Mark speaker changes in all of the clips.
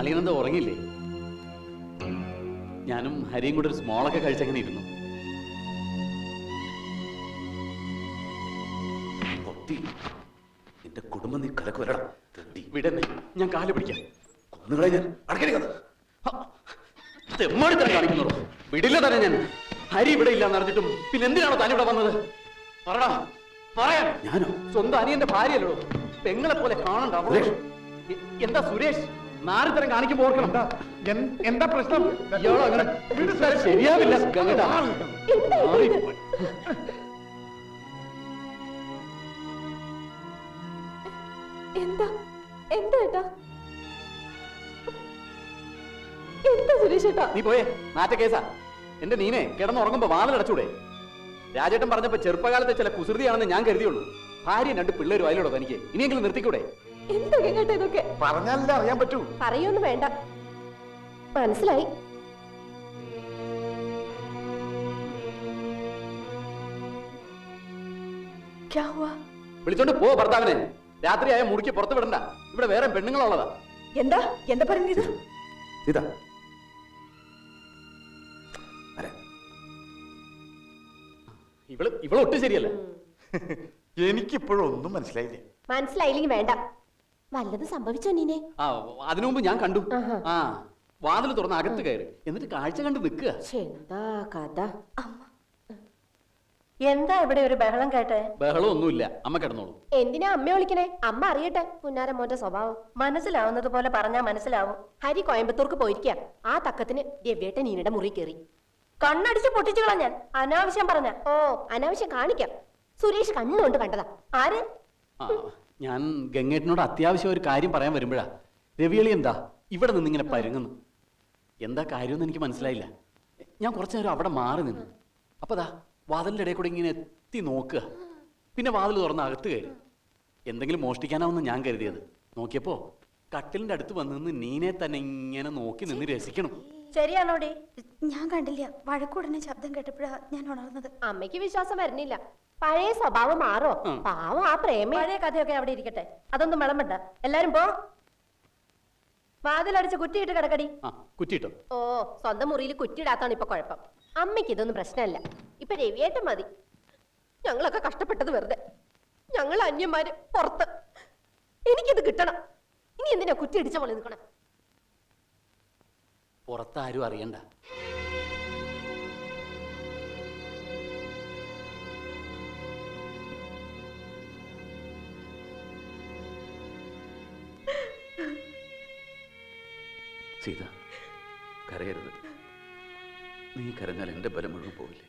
Speaker 1: അലീനന്ദ ഉറങ്ങിയില്ലേ? ഞാനും ഹരിയും കൂടെ ഒരു സ്മോളൊക്കെ കഴിച്ചങ്ങനെ ഇരുന്നു.
Speaker 2: നിന്റെ കുടുംബം നീ കലക്കുവരടാ
Speaker 1: വിടന്നെ. ഞാൻ കാൽ പിടിക്കാം.
Speaker 2: കൊന്നുകളെ ഞാൻ. അടക്കടിക്കുന്നത്
Speaker 1: തന്നെ കാണിക്കുന്നുള്ളൂ വിടില്ല തന്നെ ഞാൻ. ഹരി ഇവിടെ ഇല്ല എന്നറിഞ്ഞിട്ടും പിന്നെ എന്തിനാണോ താൻ ഇവിടെ വന്നത്? പറടാ പറയാൻ
Speaker 2: ഞാനോ?
Speaker 1: സ്വന്തം അനിയന്റെ ഭാര്യയല്ലോ. പെങ്ങളെ പോലെ കാണണ്ട എന്താ സുരേഷ്? നാരിത്തരം കാണിക്കുമ്പോ ഓർക്കണം.
Speaker 3: എന്താ? പ്രശ്നം?
Speaker 1: ഇയാളോ അങ്ങനെ ശരിയാവില്ല.
Speaker 4: എന്താ? എന്താ ഏട്ടാ? എന്താ സുരേഷ് ഏട്ടാ?
Speaker 1: നീ പോയേ നാറ്റ കേസാ. എന്റെ നീനെ കിടന്നുറങ്ങുമ്പോ വാതിലടച്ചൂടെ രാജേട്ടൻ പറഞ്ഞപ്പോ ചെറുപ്പകാലത്തെ ചില കുസൃതിയാണെന്ന് ഞാൻ കരുതിയുള്ളൂ. ഭാര്യ രണ്ട് പിള്ളേരും അതിലൂടെ തനിക്ക് ഇനിയെങ്കിലും നിർത്തിക്കൂടെ?
Speaker 4: എന്തൊക്കെ കേട്ടോ ഇതൊക്കെ?
Speaker 3: പറഞ്ഞാലല്ലേ അറിയാൻ പറ്റൂ.
Speaker 4: പറയൊന്നും വേണ്ട. മനസ്സിലായി.
Speaker 1: വിളിച്ചോണ്ട് പോ ഭർത്താവിനെ. രാത്രിയായ മുറിക്ക് പുറത്ത് വിടണ്ട. ഇവിടെ വേറെ പെണ്ണുങ്ങളുള്ളതാ.
Speaker 4: എന്താ? എന്താ പറഞ്ഞത്
Speaker 2: സീത ഇവൾ
Speaker 1: ഇവൾ ഒട്ടും ശരിയല്ല.
Speaker 3: എനിക്കിപ്പോഴും ഒന്നും മനസ്സിലായില്ലേ?
Speaker 4: മനസ്സിലായില്ലെങ്കിൽ വേണ്ട. വല്ലത് സംഭവിച്ചോ നീനെ
Speaker 1: ആ അതിനു മുമ്പ് ഞാൻ കണ്ടു. ആ വാതിൽ തുറന്ന് അകത്ത് കയറി. എന്നിട്ട് കാഴ്ച കണ്ട് നിൽക്കുക.
Speaker 4: എന്താ കഥ?
Speaker 5: എന്താ ഇവിടെ ഒരു ബഹളം കേട്ടെ?
Speaker 1: ബഹളം ഒന്നുമില്ല അമ്മ കിടന്നോളൂ.
Speaker 4: എന്തിനാ അമ്മ വിളിക്കണേ? അമ്മ അറിയട്ടെ. പുന്നാര മോന്റെ സ്വഭാവം.
Speaker 5: മനസ്സിലാവുന്നത് പോലെ പറഞ്ഞാ മനസ്സിലാവും.
Speaker 4: ഹരി കോയമ്പത്തൂർക്ക് പോയിരിക്കുക ആ തക്കത്തിന് ദിവ്യേട്ടൻ നീനയുടെ മുറി കയറി.
Speaker 5: കണ്ണടിച്ച് പൊട്ടിച്ചു കളഞ്ഞാൻ അനാവശ്യം പറഞ്ഞ.
Speaker 4: ഓ അനാവശ്യം കാണിക്കാം. സുരേഷ് കണ്ണുകൊണ്ട് കണ്ടതാ.
Speaker 5: ആര്?
Speaker 1: ഞാൻ ഗംഗേട്ടനോട് അത്യാവശ്യം ഒരു കാര്യം പറയാൻ വരുമ്പോഴാ. രവിയളി എന്താ? ഇവിടെ നിന്ന് ഇങ്ങനെ പരുങ്ങുന്നു. എന്താ കാര്യമെന്ന് എനിക്ക് മനസ്സിലായില്ല. ഞാൻ കുറച്ചു നേരം അവിടെ മാറി നിന്നു. അപ്പൊ ദാ വാതിലിന്റെ ഇടയിൽ കൂടെ ഇങ്ങനെ എത്തി നോക്കുക. പിന്നെ വാതിൽ തുറന്ന് അകത്ത് കയറി. എന്തെങ്കിലും മോഷ്ടിക്കാനാവുന്ന ഞാൻ കരുതിയത്. നോക്കിയപ്പോ കട്ടിലിന്റെ അടുത്ത് വന്ന് നിന്ന് നീനെ തന്നെ ഇങ്ങനെ നോക്കി നിന്ന് രസിക്കണം.
Speaker 5: ശരിയാണോടി?
Speaker 6: ഞാൻ കണ്ടില്ല. വഴക്കൂടനെ ശബ്ദം കേട്ടപ്പോഴാ ഞാൻ ഉണർന്നത്.
Speaker 4: അമ്മയ്ക്ക് വിശ്വാസം വരുന്നില്ല. പഴയ സ്വഭാവം മാറോ. പാവം ആ പ്രേമ.
Speaker 5: പഴയ കഥയൊക്കെ അവിടെ ഇരിക്കട്ടെ. അതൊന്നും വിളമ്പണ്ട. എല്ലാരും പോ. വാതിലടിച്ച് കുറ്റിയിട്ട് കിടക്കടി.
Speaker 1: ആ കുറ്റിട്ടോ
Speaker 4: ഓ സ്വന്തം മുറിയിൽ കുറ്റിയിടാത്താണ് ഇപ്പൊ കുഴപ്പം. അമ്മയ്ക്ക് ഇതൊന്നും പ്രശ്നമല്ല. ഇപ്പൊ രവിയേട്ടൻ മതി. ഞങ്ങളൊക്കെ കഷ്ടപ്പെട്ടത് വെറുതെ. ഞങ്ങൾ അന്യന്മാര് പുറത്ത്. എനിക്കിത് കിട്ടണം. ഇനി എന്തിനാ കുറ്റി അടിച്ച പോലെ നിൽക്കണം?
Speaker 1: പുറത്താരും അറിയണ്ട.
Speaker 2: സീത കരയരുത്. നീ കരഞ്ഞാൽ എന്റെ ബലം മുഴുവൻ പോവില്ലേ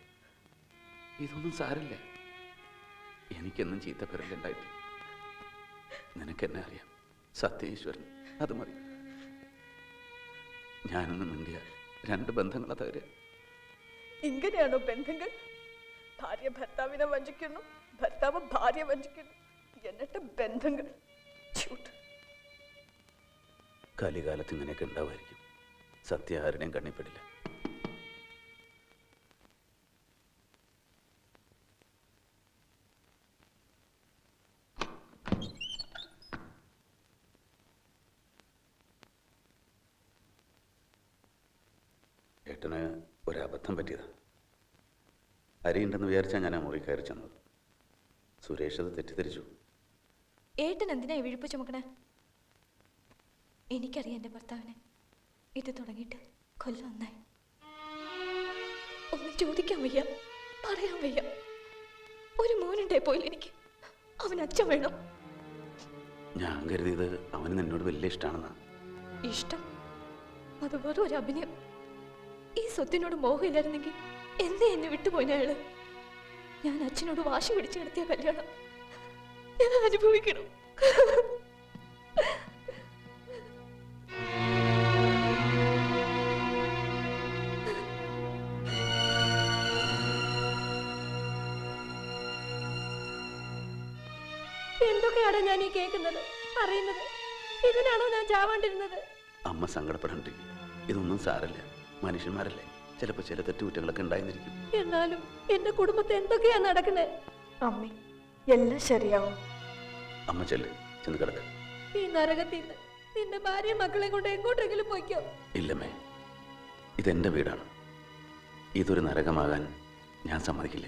Speaker 2: ഇതൊന്നും സാരല്ലേ എനിക്കെന്നും ചീത്ത പിറലുണ്ടായിട്ട് നിനക്കെന്നെ അറിയാം. സത്യേശ്വരൻ അത് മതി. ഞാനൊന്ന് മിണ്ടിയ രണ്ട് ബന്ധങ്ങളാ തകരുക
Speaker 7: ഇങ്ങനെയാണോ ബന്ധങ്ങൾ? ഭാര്യ ഭർത്താവിനെ വഞ്ചിക്കുന്നു ഭർത്താവ് ഭാര്യ വഞ്ചിക്കുന്നു. എന്നിട്ട് ബന്ധങ്ങൾ?
Speaker 2: കലികാലത്ത് ഇങ്ങനെയൊക്കെ ഉണ്ടാവുമായിരിക്കും. സത്യ ആരുടെയും കണ്ണിപ്പെടില്ല ഏട്ടന് ഒരബദ്ധം പറ്റിയതാണ് അരിയുണ്ടെന്ന് വിചാരിച്ചാൽ ഞാൻ ആ മുറി കയറി ചെന്നത്. സുരേഷ് അത് തെറ്റിദ്ധരിച്ചു.
Speaker 6: ഏട്ടൻ എന്തിനാ വിഴുപ്പ് ചുമക്കണേ? എനിക്കറിയാം എന്റെ ഭർത്താവിനെ. ഇത് തുടങ്ങിയിട്ട് കൊല്ലം ഒന്നായി. ഒന്നും ചോദിക്കാൻ വയ്യ. പറയാൻ വയ്യ. ഒരു മോനുണ്ടായി പോയില്ല എനിക്ക്. അവൻ അച്ഛൻ വേണം.
Speaker 2: ഞാൻ കരുതിയത് അവന് നിന്നോട് വലിയ ഇഷ്ടമാണെന്നാ
Speaker 6: ഇഷ്ടം. അത് വെറും ഒരു അഭിനയം. ഈ സ്വത്തിനോട് മോഹമില്ലായിരുന്നെങ്കിൽ എന്നെ എന്നെ വിട്ടുപോയിന അയാൾ? ഞാൻ അച്ഛനോട് വാശി പിടിച്ച് നടത്തിയ കല്യാണം ഞാൻ അനുഭവിക്കണം.
Speaker 5: എന്തൊക്കെയാണ് ഞാൻ ഈ കേൾക്കുന്നത്? അറിയുന്നത്? ഇതിനാണോ ഞാൻ ചാവാണ്ടിരുന്നത്?
Speaker 2: അമ്മ സങ്കടപ്പെടണ്ട. ഇതൊന്നും സാരല്ല മനുഷ്യന്മാരല്ലേ? ചിലപ്പോൾ ചില തെറ്റുകുറ്റങ്ങളൊക്കെ ഉണ്ടായിരുന്നിരിക്കും.
Speaker 5: എന്നാലും എന്റെ കുടുംബത്തെ എന്തൊക്കെയാ നടക്കുന്നത്
Speaker 7: അമ്മേ എല്ലാം ശരിയാവും.
Speaker 2: അമ്മ ചെല്ല് ചെന്ന് കിടക്ക്.
Speaker 5: ഈ നരകത്തിൽ നിന്ന് നിന്റെ ഭാര്യയും മക്കളെ കൊണ്ട് എങ്ങോട്ടെങ്കിലും പോയിക്കോ?
Speaker 2: ഇല്ലമ്മേ ഇതെന്റെ വീടാണ്. ഇതൊരു നരകമാകാൻ ഞാൻ സമ്മതിക്കില്ല.